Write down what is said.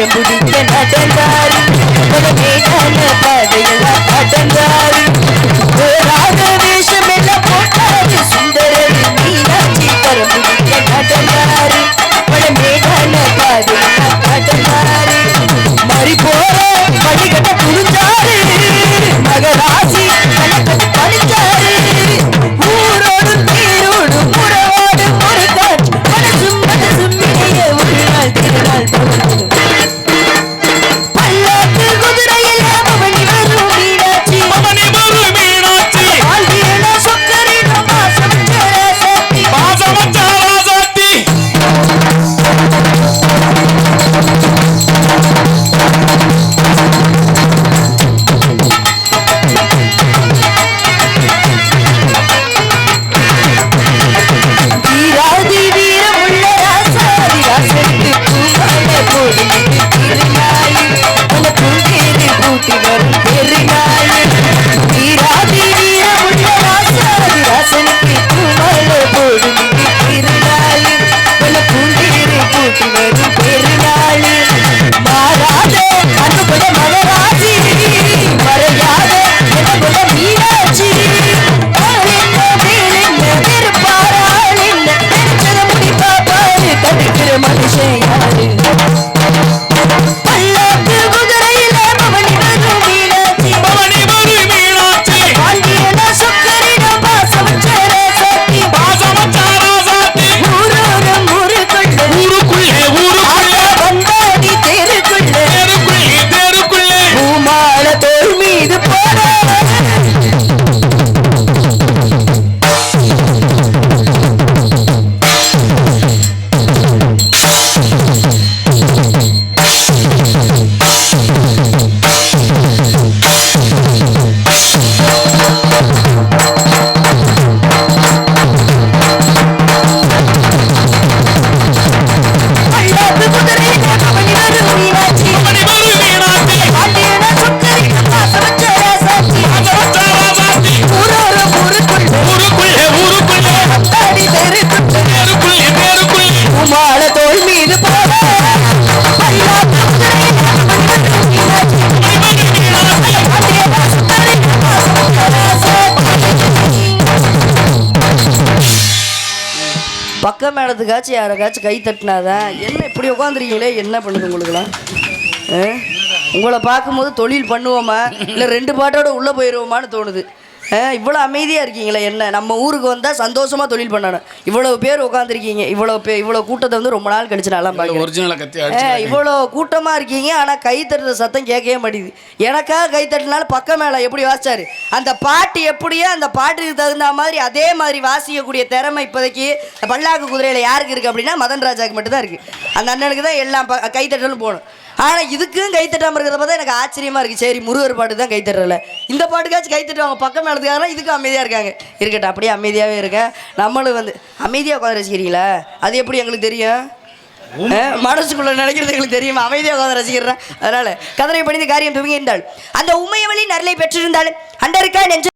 படம் பிடிக்க நடந்தாரு. பக்க யாரைக்காச்சும் கை தட்டினாதான் என்ன இப்படி உட்காந்துருக்கீங்களே என்ன பண்ணுது உங்களுக்குலாம் உங்களை பார்க்கும்போது தொழில் பண்ணுவோமா? இல்லை ரெண்டு பாட்டோட உள்ளே போயிடுவோமான்னு தோணுது. இவ்வளோ அமைதியாக இருக்கீங்களே என்ன? நம்ம ஊருக்கு வந்தால் சந்தோஷமாக தொழில் பண்ணணும். இவ்வளோ பேர் உட்காந்துருக்கீங்க இவ்வளோ பே இவ்வளோ கூட்டத்தை வந்து ரொம்ப நாள் கழிச்சு நல்லா பார்க்குறேன் இவ்வளோ கூட்டமாக இருக்கீங்க ஆனால் கை தட்டுற சத்தம் கேட்கவே மாட்டேங்குது. எனக்காக கை தட்டினாலும் பக்கம் மேலே எப்படி வாசிச்சாரு? அந்த பாட்டு எப்படியோ அந்த பாட்டுக்கு தகுந்த மாதிரி அதே மாதிரி வாசிக்கக்கூடிய திறமை இப்போதைக்கு பல்லாக்கு குதிரையில் யாருக்கு இருக்குது அப்படின்னா மதன் ராஜாக்கு மட்டும்தான் இருக்குது அந்த அண்ணனுக்கு தான் எல்லாம் கை தட்டலும் போகணும். ஆனால் இதுக்கும் கை தட்டாமல் இருக்கிறத பார்த்தா எனக்கு ஆச்சரியமாக இருக்குது சரி முருகர் பாட்டு தான் கை தட்டுறல இந்த பாட்டுக்காச்சும் கை தட்டுவாங்க பக்கம் மேலத்துக்காக இதுக்கும் அமைதியாக இருக்காங்க. இருக்கட்டும் அப்படியே அமைதியாகவே இருக்கேன் நம்மளும் வந்து அமைதியாக உட்காந்து ரசிக்கிறீங்களா? அது எப்படி எங்களுக்கு தெரியும்? மனசுக்குள்ள நினைக்கிறது எங்களுக்கு தெரியும். அமைதியாக உட்காந்து ரசிக்கிறேன். அதனால கதரை படிந்த காரியம் துவங்கியிருந்தாள். அந்த உமையவளி நரலை பெற்றிருந்தாள். அண்டருக்கா நெஞ்ச